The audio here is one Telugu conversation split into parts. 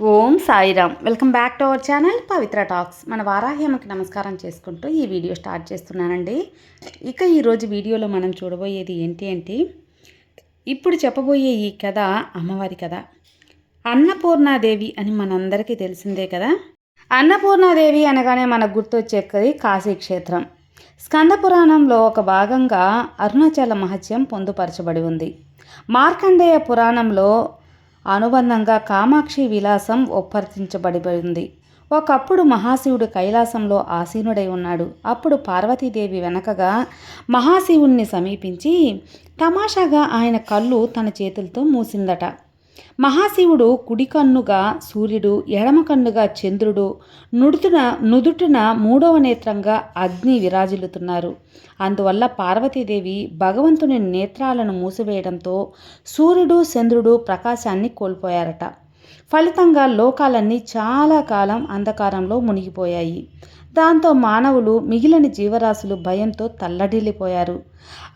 Om Sairam. Welcome back to our channel Pavitra talks. మన వారాహ్యమకి నమస్కారం చేసుకుంటూ ఈ వీడియో స్టార్ట్ చేస్తున్నానండి. ఇక ఈరోజు వీడియోలో మనం చూడబోయేది ఏంటి అంటే ఇప్పుడు చెప్పబోయే ఈ కథ అమ్మవారి కథ. అన్నపూర్ణాదేవి అని మనందరికీ తెలిసిందే కదా? అన్నపూర్ణాదేవి అనగానే మనకు గుర్తొచ్చేది కాశీ క్షేత్రం స్కంద పురాణంలో ఒక భాగంగా అరుణాచల మహత్యం పొందుపరచబడి ఉంది. మార్కండేయ పురాణంలో అనుబంధంగా కామాక్షి విలాసం ఒప్పర్తించబడిపోయింది. ఉంది ఒకప్పుడు మహాశివుడు కైలాసంలో ఆసీనుడై ఉన్నాడు. అప్పుడు పార్వతీదేవి వెనకగా మహాశివుణ్ణి సమీపించి తమాషాగా ఆయన కళ్ళు తన చేతులతో మూసిందట. మహాశివుడు కుడి కన్నుగా సూర్యుడు ఎడమ కన్నుగా చంద్రుడు నుడుతున నుదుటిన మూడవ నేత్రంగా అగ్ని విరాజిల్లుతున్నారు. అందువల్ల పార్వతీదేవి భగవంతుని నేత్రాలను మూసివేయడంతో సూర్యుడు చంద్రుడు ప్రకాశాన్ని కోల్పోయారట. ఫలితంగా లోకాలన్నీ చాలా కాలం అంధకారంలో మునిగిపోయాయి. దాంతో మానవులు మిగిలిన జీవరాశులు భయంతో తల్లడిల్లిపోయారు.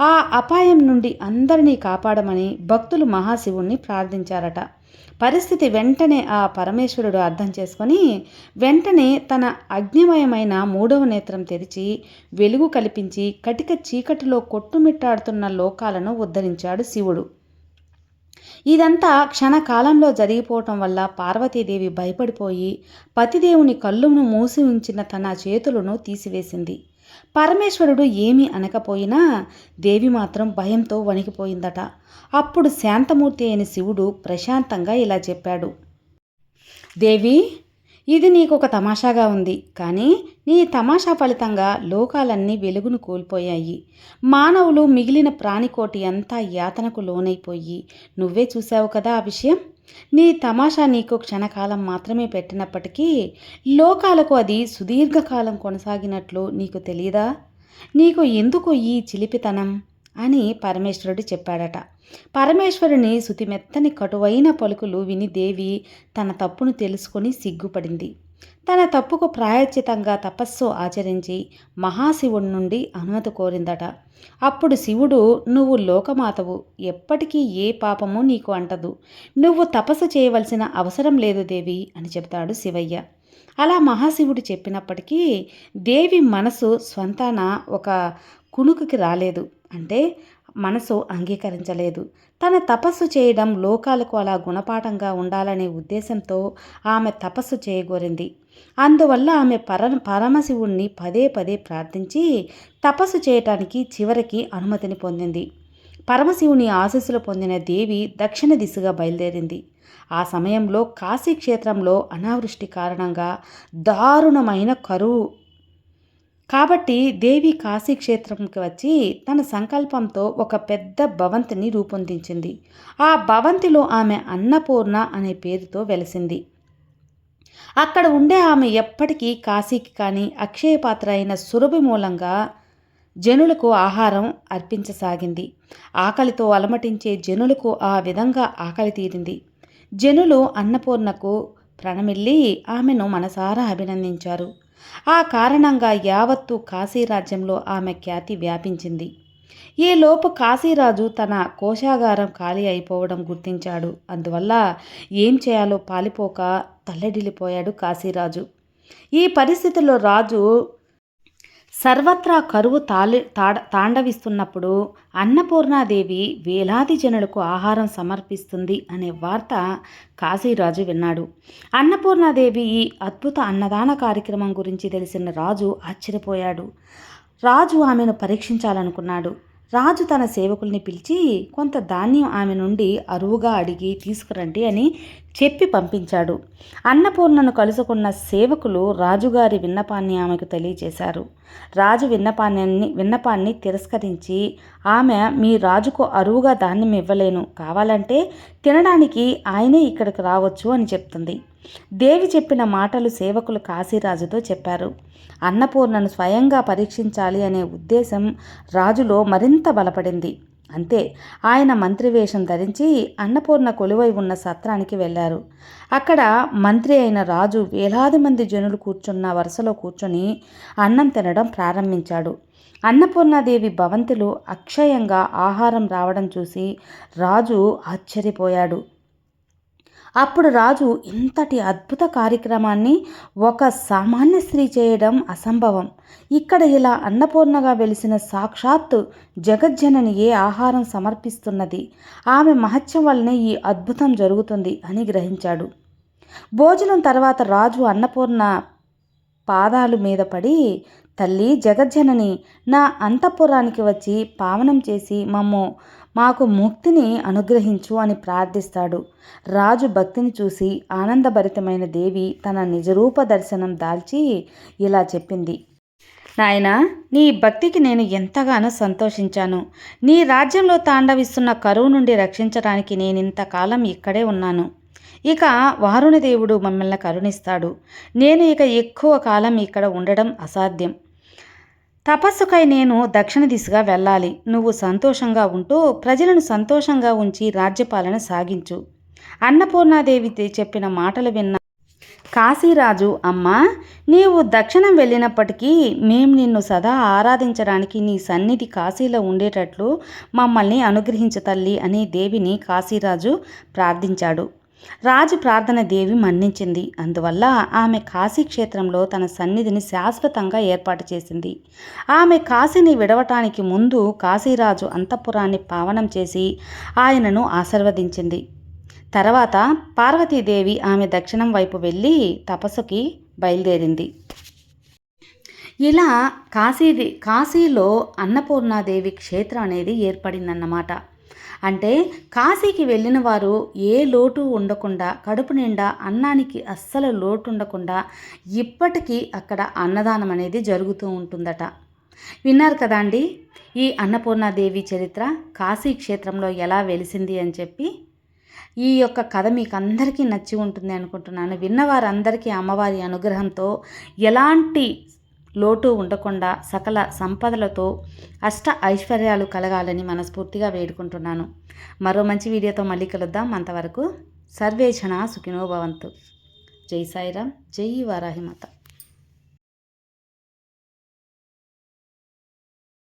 ఆ అపాయం నుండి అందరినీ కాపాడమని భక్తులు మహాశివుణ్ణి ప్రార్థించారట. పరిస్థితి వెంటనే ఆ పరమేశ్వరుడు అర్థం చేసుకొని వెంటనే తన అగ్నిమయమైన మూడవ నేత్రం తెరిచి వెలుగు కల్పించి కటిక చీకటిలో కొట్టుమిట్టాడుతున్న లోకాలను ఉద్ధరించాడు శివుడు. ఇదంతా క్షణకాలంలో జరిగిపోవటం వల్ల పార్వతీదేవి భయపడిపోయి పతిదేవుని కళ్ళును మూసి ఉంచిన తన చేతులను తీసివేసింది. పరమేశ్వరుడు ఏమీ అనకపోయినా దేవి మాత్రం భయంతో వణికిపోయిందట. అప్పుడు శాంతమూర్తి అయిన శివుడు ప్రశాంతంగా ఇలా చెప్పాడు. దేవి ఇది నీకు ఒక తమాషాగా ఉంది. కానీ నీ తమాషా ఫలితంగా లోకాలన్నీ వెలుగును కోల్పోయాయి. మానవులు మిగిలిన ప్రాణికోటి అంతా యాతనకు లోనైపోయి. నువ్వే చూశావు కదా ఆ విషయం నీ తమాషా నీకు క్షణకాలం మాత్రమే పెట్టినప్పటికీ లోకాలకు అది సుదీర్ఘకాలం కొనసాగినట్లు నీకు తెలియదా నీకు ఎందుకు ఈ చిలిపితనం? అని పరమేశ్వరుడు చెప్పాడట. పరమేశ్వరుని శుతిమెత్తని కటువైన పలుకులు విని దేవి తన తప్పును తెలుసుకొని సిగ్గుపడింది. తన తప్పుకు ప్రాయశ్చితంగా తపస్సు ఆచరించి మహాశివుడి నుండి అనుమతి కోరిందట. అప్పుడు శివుడు నువ్వు లోకమాతవు. ఎప్పటికీ ఏ పాపము నీకు అంటదు. నువ్వు తపస్సు చేయవలసిన అవసరం లేదు దేవి అని చెప్తాడు శివయ్య. అలా మహాశివుడు చెప్పినప్పటికీ దేవి మనసు స్వంతాన ఒక కునుకుకి రాలేదు. అంటే మనసు అంగీకరించలేదు. తన తపస్సు చేయడం లోకాలకు అలా గుణపాఠంగా ఉండాలనే ఉద్దేశంతో ఆమె తపస్సు చేయగోరింది. అందువల్ల ఆమె పర పరమశివుణ్ణి పదే పదే ప్రార్థించి తపస్సు చేయటానికి చివరికి అనుమతిని పొందింది. పరమశివుని ఆశీస్సులు పొందిన దేవి దక్షిణ దిశగా బయలుదేరింది. ఆ సమయంలో కాశీక్షేత్రంలో అనావృష్టి కారణంగా దారుణమైన కరువు కాబట్టి దేవి కాశీక్షేత్రంకి వచ్చి తన సంకల్పంతో ఒక పెద్ద భవంతిని రూపొందించింది. ఆ భవంతిలో ఆమె అన్నపూర్ణ అనే పేరుతో వెలసింది. అక్కడ ఉండే ఆమె ఎప్పటికీ కాశీకి కానీ అక్షయపాత్ర అయిన సురభి మూలంగా జనులకు ఆహారం అర్పించసాగింది. ఆకలితో అలమటించే జనులకు ఆ విధంగా ఆకలి తీరింది. జనులు అన్నపూర్ణకు ప్రణమిల్లి ఆమెను మనసారా అభినందించారు. ఆ కారణంగా యావత్తు కాశీరాజ్యంలో ఆమె ఖ్యాతి వ్యాపించింది. ఈలోపు కాశీరాజు తన కోశాగారం ఖాళీ అయిపోవడం గుర్తించాడు. అందువల్ల ఏం చేయాలో పాలిపోక తల్లడిల్లిపోయాడు కాశీరాజు. ఈ పరిస్థితుల్లో రాజు సర్వత్రా కరువు తాలి తాడ తాండవిస్తున్నప్పుడు అన్నపూర్ణాదేవి వేలాది జనులకు ఆహారం సమర్పిస్తుంది అనే వార్త కాశీరాజు విన్నాడు. అన్నపూర్ణాదేవి ఈ అద్భుత అన్నదాన కార్యక్రమం గురించి తెలిసిన రాజు ఆశ్చర్యపోయాడు. రాజు ఆమెను పరీక్షించాలనుకున్నాడు. రాజు తన సేవకుల్ని పిలిచి కొంత ధాన్యం ఆమె నుండి అరువుగా అడిగి తీసుకురండి అని చెప్పి పంపించాడు. అన్నపూర్ణను కలుసుకున్న సేవకులు రాజుగారి విన్నపాన్ని ఆమెకు తెలియజేశారు. రాజు విన్నపాన్ని విన్నపాన్ని తిరస్కరించి ఆమె మీ రాజుకు అరువుగా ధాన్యం ఇవ్వలేను. కావాలంటే తినడానికి ఆయనే ఇక్కడికి రావచ్చు అని చెప్తుంది. దేవి చెప్పిన మాటలు సేవకులు కాశీరాజుతో చెప్పారు. అన్నపూర్ణను స్వయంగా పరీక్షించాలి అనే ఉద్దేశం రాజులో మరింత బలపడింది. అంతే ఆయన మంత్రివేషం ధరించి అన్నపూర్ణ కొలువై ఉన్న సత్రానికి వెళ్ళారు. అక్కడ మంత్రి అయిన రాజు వేలాది మంది జనులు కూర్చున్న వరుసలో కూర్చొని అన్నం తినడం ప్రారంభించాడు. అన్నపూర్ణాదేవి భవంతులు అక్షయంగా ఆహారం రావడం చూసి రాజు ఆశ్చర్యపోయాడు. అప్పుడు రాజు ఇంతటి అద్భుత కార్యక్రమాన్ని ఒక సామాన్య స్త్రీ చేయడం అసంభవం. ఇక్కడ ఇలా అన్నపూర్ణగా వెలిసిన సాక్షాత్తు జగజ్జనని ఏ ఆహారం సమర్పిస్తున్నది. ఆమె మహత్యం వల్లనే ఈ అద్భుతం జరుగుతుంది అని గ్రహించాడు. భోజనం తర్వాత రాజు అన్నపూర్ణ పాదాలు మీద పడి తల్లి జగజ్జనని నా అంతఃపురానికి వచ్చి పావనం చేసి మమ్ము మాకు ముక్తిని అనుగ్రహించు అని ప్రార్థిస్తాడు. రాజు భక్తిని చూసి ఆనందభరితమైన దేవి తన నిజరూప దర్శనం దాల్చి ఇలా చెప్పింది. నాయన నీ భక్తికి నేను ఎంతగానో సంతోషించాను. నీ రాజ్యంలో తాండవిస్తున్న కరువు నుండి రక్షించడానికి నేను ఇంతకాలం ఇక్కడే ఉన్నాను. ఇక వారుణదేవుడు మమ్మల్ని కరుణిస్తాడు. నేను ఇక ఎక్కువ కాలం ఇక్కడ ఉండడం అసాధ్యం. తపస్సుకై నేను దక్షిణ దిశగా వెళ్ళాలి. నువ్వు సంతోషంగా ఉంటూ ప్రజలను సంతోషంగా ఉంచి రాజ్యపాలన సాగించు. అన్నపూర్ణాదేవి చెప్పిన మాటలు విన్న కాశీరాజు అమ్మా నీవు దక్షిణం వెళ్ళినప్పటికీ మేము నిన్ను సదా ఆరాధించడానికి నీ సన్నిధి కాశీలో ఉండేటట్లు మమ్మల్ని అనుగ్రహించు తల్లి అని దేవిని కాశీరాజు ప్రార్థించాడు. రాజు ప్రార్థన దేవి మన్నించింది. అందువల్ల ఆమె కాశీ క్షేత్రంలో తన సన్నిధిని శాశ్వతంగా ఏర్పాటు చేసింది. ఆమె కాశీని విడవటానికి ముందు కాశీరాజు అంతఃపురాన్ని పావనం చేసి ఆయనను ఆశీర్వదించింది. తర్వాత పార్వతీదేవి ఆమె దక్షిణం వైపు వెళ్ళి తపస్సుకి బయలుదేరింది. ఇలా కాశీది కాశీలో అన్నపూర్ణాదేవి క్షేత్రం అనేది ఏర్పడిందన్నమాట. అంటే కాశీకి వెళ్ళిన వారు ఏ లోటు ఉండకుండా కడుపు నిండా అన్నానికి అస్సలు లోటు ఉండకుండా ఇప్పటికీ అక్కడ అన్నదానం అనేది జరుగుతూ ఉంటుందట. విన్నారు కదా అండి? ఈ అన్నపూర్ణాదేవి చరిత్ర కాశీ క్షేత్రంలో ఎలా వెలిసింది అని చెప్పి. ఈ యొక్క కథ మీకు అందరికీ నచ్చి ఉంటుంది అనుకుంటున్నాను. విన్నవారందరికీ అమ్మవారి అనుగ్రహంతో ఎలాంటి లోటు ఉండకుండా సకల సంపదలతో అష్ట ఐశ్వర్యాలు కలగాలని మనస్ఫూర్తిగా వేడుకుంటున్నాను. మరో మంచి వీడియోతో మళ్ళీ కలుద్దాం. అంతవరకు సర్వేక్షణ సుఖినోభవంతు జై సాయిరామ్. జై వారాహిమాత.